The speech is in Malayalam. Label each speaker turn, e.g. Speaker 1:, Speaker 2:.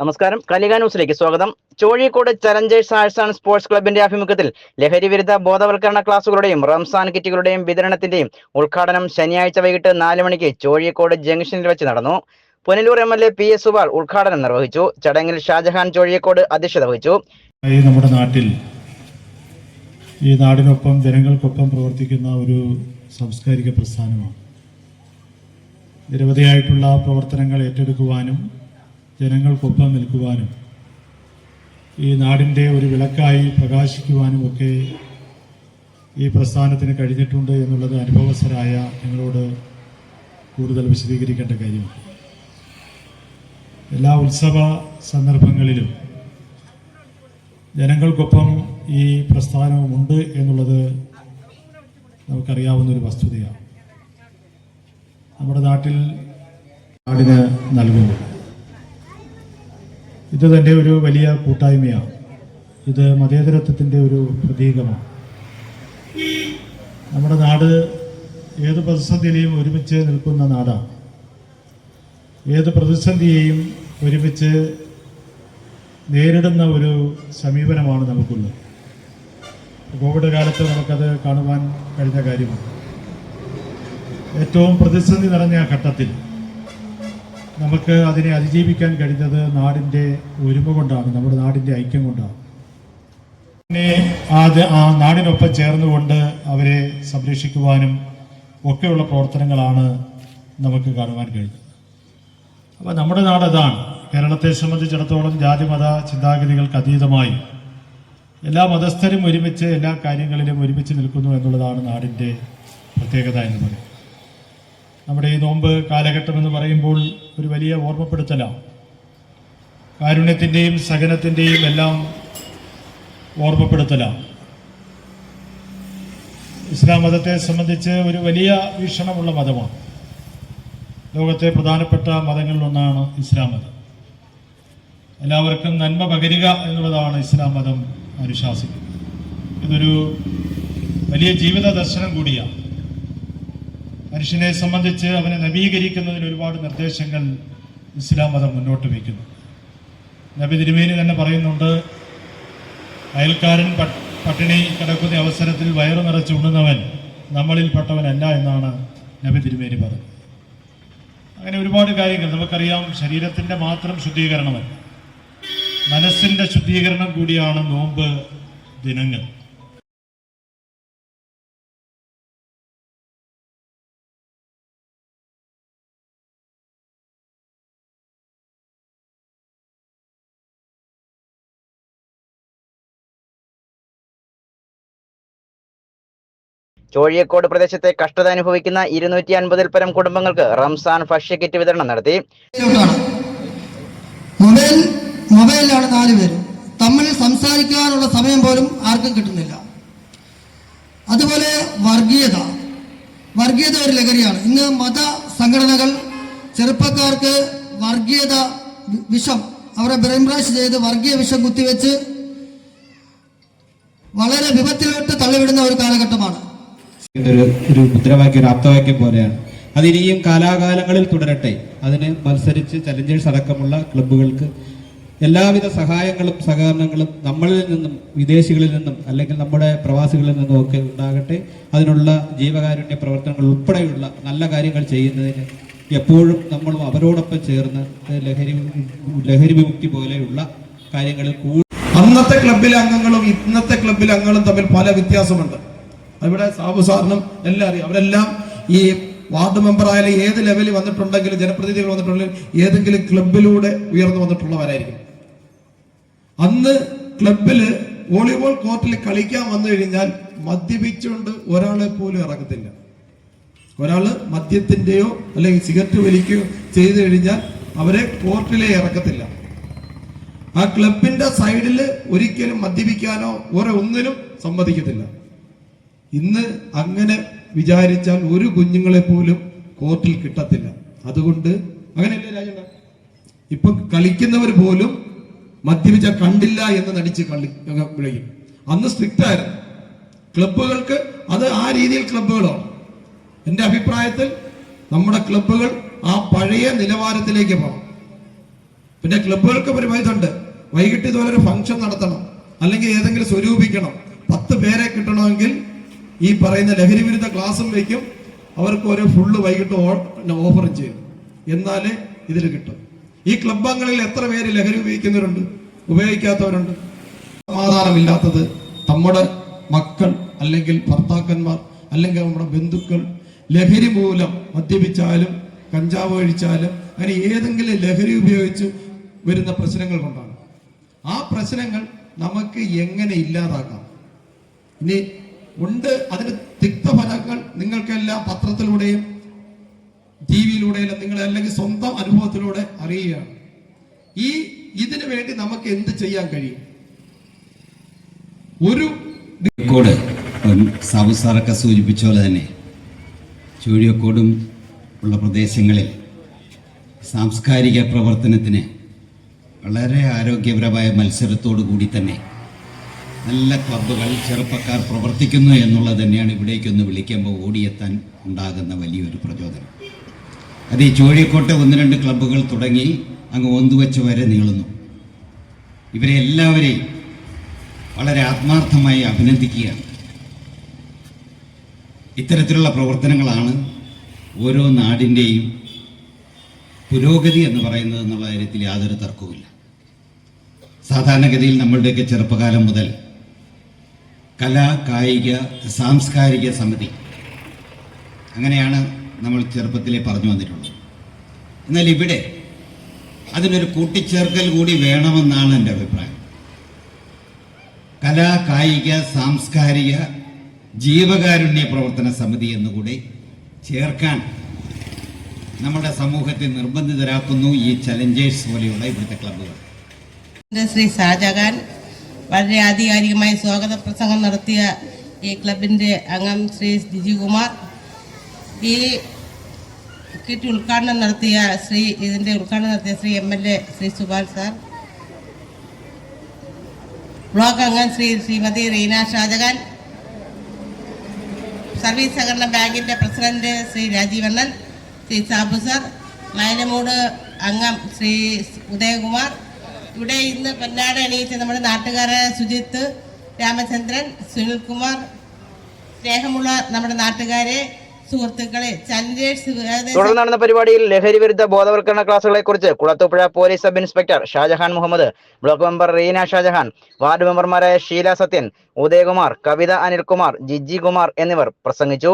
Speaker 1: നമസ്കാരം. കലിക ന്യൂസിലേക്ക് സ്വാഗതം. ചോഴിക്കോട് ചലഞ്ചേഴ്സ് ആർട്സ് സ്പോർട്സ് ക്ലബിന്റെ ആഭിമുഖ്യത്തിൽ ലഹരി വിരുദ്ധ ബോധവൽക്കരണ ക്ലാസുകളുടെയും റംസാൻ കിറ്റുകളുടെയും വിതരണത്തിന്റെയും ഉദ്ഘാടനം ശനിയാഴ്ച വൈകിട്ട് നാല് മണിക്ക് ചോഴിക്കോട് ജംഗ്ഷനിൽ വെച്ച് നടന്നു. Punalur M L A P S Subal ഉദ്ഘാടനം നിർവഹിച്ചു. ചടങ്ങിൽ ഷാജഹാൻ ചോഴിക്കോട് അധ്യക്ഷത വഹിച്ചു.
Speaker 2: നമ്മുടെ നാട്ടിൽ ഈ നാടിനൊപ്പം ജനങ്ങൾക്കൊപ്പം പ്രവർത്തിക്കുന്ന ഒരു സാംസ്കാരിക പ്രസ്ഥാനമാണ്. നിരവധിയായിട്ടുള്ള പ്രവർത്തനങ്ങൾ ഏറ്റെടുക്കുവാനും ജനങ്ങൾക്കൊപ്പം നിൽക്കുവാനും ഈ നാടിന്റെ ഒരു വിളക്കായി പ്രകാശിക്കുവാനും ഒക്കെ ഈ പ്രസ്ഥാനത്തിന് കഴിഞ്ഞിട്ടുണ്ട് എന്നുള്ളത് അനുഭവസ്ഥരായ നിങ്ങളോട് കൂടുതൽ വിശദീകരിക്കേണ്ട കാര്യം എല്ലാ ഉത്സവ സന്ദർഭങ്ങളിലും ജനങ്ങൾക്കൊപ്പം ഈ പ്രസ്ഥാനവുമുണ്ട് എന്നുള്ളത് നമുക്കറിയാവുന്ന ഒരു വസ്തുതയാണ്. നമ്മുടെ നാട്ടിൽ നാടിന് നൽകുന്നു. ഇത് തന്നെ ഒരു വലിയ കൂട്ടായ്മയാണ്. ഇത് മതേതരത്വത്തിന്റെ ഒരു പ്രതീകമാണ്. നമ്മുടെ നാട് ഏത് പ്രതിസന്ധിയിലെയും ഒരുമിച്ച് നിൽക്കുന്ന നാടാണ്. ഏത് പ്രതിസന്ധിയെയും ഒരുമിച്ച് നേരിടുന്ന ഒരു സമീപനമാണ് നമുക്കുള്ളത്. കോവിഡ് കാലത്ത് നമുക്കത് കാണുവാൻ കഴിഞ്ഞ കാര്യമാണ്. ഏറ്റവും പ്രതിസന്ധി നിറഞ്ഞ ഘട്ടത്തിൽ നമുക്ക് അതിനെ അതിജീവിക്കാൻ കഴിഞ്ഞത് നാടിന്റെ ഒരുമ കൊണ്ടാണ് നമ്മുടെ നാടിന്റെ ഐക്യം കൊണ്ടാണ്. പിന്നെ അത് ആ നാടിനൊപ്പം ചേർന്നുകൊണ്ട് അവരെ സംരക്ഷിക്കുവാനും ഒക്കെയുള്ള പ്രവർത്തനങ്ങളാണ് നമുക്ക് കാണുവാൻ കഴിഞ്ഞത്. അപ്പോൾ നമ്മുടെ നാട് അതാണ്. കേരളത്തെ സംബന്ധിച്ചിടത്തോളം ജാതിമത ചിന്താഗതികൾക്ക് അതീതമായി. എല്ലാ മതസ്ഥരും ഒരുമിച്ച് എല്ലാ കാര്യങ്ങളിലും ഒരുമിച്ച് നിൽക്കുന്നു എന്നുള്ളതാണ് നാടിന്റെ പ്രത്യേകത എന്ന് പറയും നമ്മുടെ ഈ നോമ്പ് കാലഘട്ടം എന്ന് പറയുമ്പോൾ ഒരു വലിയ ഓർമ്മപ്പെടുത്തലാണ് കാരുണ്യത്തിന്റെയും സഹനത്തിന്റെയും എല്ലാം ഓർമ്മപ്പെടുത്തലാണ് ഇസ്ലാം മതത്തെ സംബന്ധിച്ച് ഒരു വലിയ വീക്ഷണമുള്ള മതമാണ്. ലോകത്തെ പ്രധാനപ്പെട്ട മതങ്ങളിലൊന്നാണ് ഇസ്ലാം മതം. എല്ലാവർക്കും നന്മ പകരുക എന്നുള്ളതാണ് ഇസ്ലാം മതം അനുശാസിക്കുന്നത്. ഇതൊരു വലിയ ജീവിത ദർശനം കൂടിയാണ്. മനുഷ്യനെ സംബന്ധിച്ച് അവനെ നവീകരിക്കുന്നതിന് ഒരുപാട് നിർദ്ദേശങ്ങൾ ഇസ്ലാം മതം മുന്നോട്ട് വയ്ക്കുന്നു. നബി തിരുമേനി തന്നെ പറയുന്നുണ്ട് അയൽക്കാരൻ പട്ടിണി കിടക്കുന്ന അവസരത്തിൽ വയറു നിറച്ച് ഉണ്ണുന്നവൻ നമ്മളിൽപ്പെട്ടവനല്ല എന്നാണ് നബി തിരുമേനി പറഞ്ഞത്. അങ്ങനെ ഒരുപാട് കാര്യങ്ങൾ നമുക്കറിയാം ശരീരത്തിന്റെ മാത്രം ശുദ്ധീകരണമല്ല. മനസ്സിന്റെ ശുദ്ധീകരണം കൂടിയാണ് നോമ്പ് ദിനങ്ങൾ.
Speaker 1: ചോഴിയക്കോട് പ്രദേശത്തെ കഷ്ടത അനുഭവിക്കുന്ന ഇരുന്നൂറ്റി അൻപതിൽ പരം കുടുംബങ്ങൾക്ക് റംസാൻ ഭക്ഷ്യ കിറ്റ് വിതരണം നടത്തി.
Speaker 3: മൊബൈൽ മൊബൈലിലാണ് നാല് പേര്. തമ്മിൽ സംസാരിക്കാനുള്ള സമയം പോലും ആർക്കും കിട്ടുന്നില്ല. അതുപോലെ വർഗീയത. വർഗീയത ഒരു ലഹരിയാണ്. ഇന്ന് മത സംഘടനകൾ ചെറുപ്പക്കാർക്ക് വർഗീയത വിഷം അവരെ ബ്രെയിൻ വാഷ് ചെയ്ത് വർഗീയ വിഷം കുത്തിവെച്ച് വളരെ വിപത്തിലോട്ട് തള്ളിവിടുന്ന ഒരു കാലഘട്ടമാണ്.
Speaker 4: ഒരു ഒരു മുദ്രാവാക്യം ഒരു ആപ്തവാക്യം പോലെയാണ്. അത് ഇനിയും കാലാകാലങ്ങളിൽ തുടരട്ടെ. അതിന് മത്സരിച്ച് ചലഞ്ചേഴ്സ് അടക്കമുള്ള ക്ലബ്ബുകൾക്ക് എല്ലാവിധ സഹായങ്ങളും സഹകരണങ്ങളും നമ്മളിൽ നിന്നും വിദേശികളിൽ നിന്നും അല്ലെങ്കിൽ നമ്മുടെ പ്രവാസികളിൽ നിന്നും ഒക്കെ ഉണ്ടാകട്ടെ. അതിനുള്ള ജീവകാരുണ്യ പ്രവർത്തനങ്ങൾ ഉൾപ്പെടെയുള്ള നല്ല കാര്യങ്ങൾ ചെയ്യുന്നതിന് എപ്പോഴും നമ്മളും അവരോടൊപ്പം ചേർന്ന് ലഹരി ലഹരി വിമുക്തി പോലെയുള്ള കാര്യങ്ങളിൽ കൂടുതൽ
Speaker 5: അന്നത്തെ ക്ലബിലെ അംഗങ്ങളും ഇന്നത്തെ ക്ലബിലെ അംഗങ്ങളും തമ്മിൽ പല വ്യത്യാസമുണ്ട്. ഇവിടെ സാബു സാറിനും എല്ലാം അറിയാം. അവരെല്ലാം ഈ വാർഡ് മെമ്പർ ആയാലും ഏത് ലെവലിൽ വന്നിട്ടുണ്ടെങ്കിലും ജനപ്രതിനിധികൾ വന്നിട്ടുണ്ടെങ്കിലും ഏതെങ്കിലും ക്ലബിലൂടെ ഉയർന്നു വന്നിട്ടുള്ളവരായിരിക്കും. അന്ന് ക്ലബിൽ വോളിബോൾ കോർട്ടിൽ കളിക്കാൻ വന്നു കഴിഞ്ഞാൽ മദ്യപിച്ചുകൊണ്ട് ഒരാളെ പോലും ഇറങ്ങത്തില്ല. ഒരാൾ മദ്യത്തിന്റെയോ അല്ലെങ്കിൽ സിഗരറ്റ് വലിക്കുകയോ ചെയ്തു കഴിഞ്ഞാൽ അവരെ കോർട്ടിലേ ഇറക്കത്തില്ല. ആ ക്ലബിന്റെ സൈഡിൽ ഒരിക്കലും മദ്യപിക്കാനോ ഓരോ ഒന്നിനും സമ്മതിക്കത്തില്ല. ഇന്ന് അങ്ങനെ വിചാരിച്ചാൽ ഒരു കുഞ്ഞുങ്ങളെ പോലും കോർട്ടിൽ കിട്ടത്തില്ല. അതുകൊണ്ട് അങ്ങനെയല്ലേ രാജേണ്ട ഇപ്പൊ കളിക്കുന്നവർ പോലും മദ്യപിച്ച കണ്ടില്ല എന്ന് നടിച്ച് കളി വിളിക്കും. അന്ന് സ്ട്രിക്റ്റ് ആയിരുന്നു ക്ലബുകൾക്ക് അത് ആ രീതിയിൽ ക്ലബുകളാണ് എന്റെ അഭിപ്രായത്തിൽ നമ്മുടെ ക്ലബുകൾ ആ പഴയ നിലവാരത്തിലേക്ക് പോകണം. പിന്നെ ക്ലബുകൾക്ക് ഒരു ഉണ്ട് വൈകിട്ട് ഇതുപോലെ ഒരു ഫംഗ്ഷൻ നടത്തണം. അല്ലെങ്കിൽ ഏതെങ്കിലും സ്വരൂപിക്കണം. പത്ത് പേരെ കിട്ടണമെങ്കിൽ ഈ പറയുന്ന ലഹരി വിരുദ്ധ ക്ലാസ്സും വയ്ക്കും അവർക്ക് ഓരോ ഫുള്ള് വൈകിട്ട് ഓഫറും ചെയ്യും. എന്നാലേ ഇതിൽ കിട്ടും. ഈ ക്ലബ് അംഗങ്ങളിൽ എത്ര പേര് ലഹരി ഉപയോഗിക്കുന്നവരുണ്ട്? ഉപയോഗിക്കാത്തവരുണ്ട്? സമാധാനമില്ലാത്തത് നമ്മുടെ മക്കൾ അല്ലെങ്കിൽ ഭർത്താക്കന്മാർ അല്ലെങ്കിൽ നമ്മുടെ ബന്ധുക്കൾ ലഹരി മൂലം മദ്യപിച്ചാലും കഞ്ചാവ് കഴിച്ചാലും അങ്ങനെ ഏതെങ്കിലും ലഹരി ഉപയോഗിച്ച് വരുന്ന പ്രശ്നങ്ങൾ കൊണ്ടാണ്. ആ പ്രശ്നങ്ങൾ നമുക്ക് എങ്ങനെ ഇല്ലാതാക്കാം? ഇനി ഉണ്ട്. അതിന് തിക്തഫലങ്ങൾ നിങ്ങൾക്കെല്ലാം പത്രത്തിലൂടെയും ടി വിയിലൂടെയും നിങ്ങൾ അല്ലെങ്കിൽ സ്വന്തം അനുഭവത്തിലൂടെ അറിയുകയാണ്. ഈ ഇതിനു വേണ്ടി നമുക്ക് എന്ത് ചെയ്യാൻ കഴിയും? ഒരു
Speaker 6: കോട്. സാബു സാറൊക്കെ സൂചിപ്പിച്ച പോലെ തന്നെ ചൂഴിയക്കോടും ഉള്ള പ്രദേശങ്ങളിൽ സാംസ്കാരിക പ്രവർത്തനത്തിന് വളരെ ആരോഗ്യപരമായ മത്സരത്തോടു കൂടി തന്നെ നല്ല ക്ലബ്ബുകൾ ചെറുപ്പക്കാർ പ്രവർത്തിക്കുന്നു എന്നുള്ളത് തന്നെയാണ് ഇവിടേക്കൊന്ന് വിളിക്കുമ്പോൾ ഓടിയെത്താൻ ഉണ്ടാകുന്ന വലിയൊരു പ്രചോദനം. അത് ഈ ചോഴിക്കോട്ടെ ഒന്ന് രണ്ട് ക്ലബ്ബുകൾ തുടങ്ങി അങ്ങ് ഒന്നുവെച്ച് വരെ നീളുന്നു. ഇവരെ എല്ലാവരെയും വളരെ ആത്മാർത്ഥമായി അഭിനന്ദിക്കുകയാണ്. ഇത്തരത്തിലുള്ള പ്രവർത്തനങ്ങളാണ് ഓരോ നാടിന്റെയും പുരോഗതി എന്ന് പറയുന്നത് എന്നുള്ള കാര്യത്തിൽ യാതൊരു തർക്കവുമില്ല. സാധാരണഗതിയിൽ നമ്മളുടെയൊക്കെ ചെറുപ്പകാലം മുതൽ കലാ കായിക സാംസ്കാരിക സമിതി. അങ്ങനെയാണ് നമ്മൾ ചെറുപ്പത്തിലെ പറഞ്ഞു വന്നിട്ടുള്ളത്. എന്നാൽ ഇവിടെ അതിനൊരു കൂട്ടിച്ചേർക്കൽ കൂടി വേണമെന്നാണ് എന്റെ അഭിപ്രായം. കലാ കായിക സാംസ്കാരിക ജീവകാരുണ്യ പ്രവർത്തന സമിതി എന്നുകൂടി ചേർക്കാൻ നമ്മുടെ സമൂഹത്തെ നിർബന്ധിതരാക്കുന്നു ഈ ചലഞ്ചേഴ്സ് പോലെയുള്ള ഇവിടുത്തെ ക്ലബ്ബുകൾ.
Speaker 7: ശ്രീ ഷാജഹാൻ വളരെ ആധികാരികമായി സ്വാഗത പ്രസംഗം നടത്തിയ ഈ ക്ലബിന്റെ അംഗം ശ്രീ ജിജികുമാർ ഈ കിറ്റ് ഉദ്ഘാടനം നടത്തിയ ശ്രീ ഇതിന്റെ ഉദ്ഘാടനം നടത്തിയ Shri M L A Shri Subal sir. Block അംഗം ശ്രീ ശ്രീമതി റീന ഷാജഹാൻ. സർവീസ് സഹകരണ ബാങ്കിന്റെ പ്രസിഡന്റ് ശ്രീ രാജീവണ്ണൻ ശ്രീ സാബു സാർ. മയനമൂട് അംഗം ശ്രീ ഉദയകുമാർ. ഇവിടെ ഇന്ന് പൊന്നാട അണിയിച്ച നമ്മുടെ നാട്ടുകാരായ സുജിത്ത് രാമചന്ദ്രൻ സുനിൽകുമാർ സ്നേഹമുള്ള നമ്മുടെ നാട്ടുകാരെ സുഹൃത്തുക്കളെ
Speaker 1: തുടർന്ന് നടന്ന പരിപാടിയിൽ ലഹരി വിരുദ്ധ ബോധവൽക്കരണ ക്ലാസുകളെ കുറിച്ച് Kulathupuzha police sub inspector Shajahan Muhammad block member Reena Shajahan ward മെമ്പർമാരായ ഷീല സത്യൻ ഉദയകുമാർ കവിത അനിൽകുമാർ ജിജി കുമാർ എന്നിവർ പ്രസംഗിച്ചു.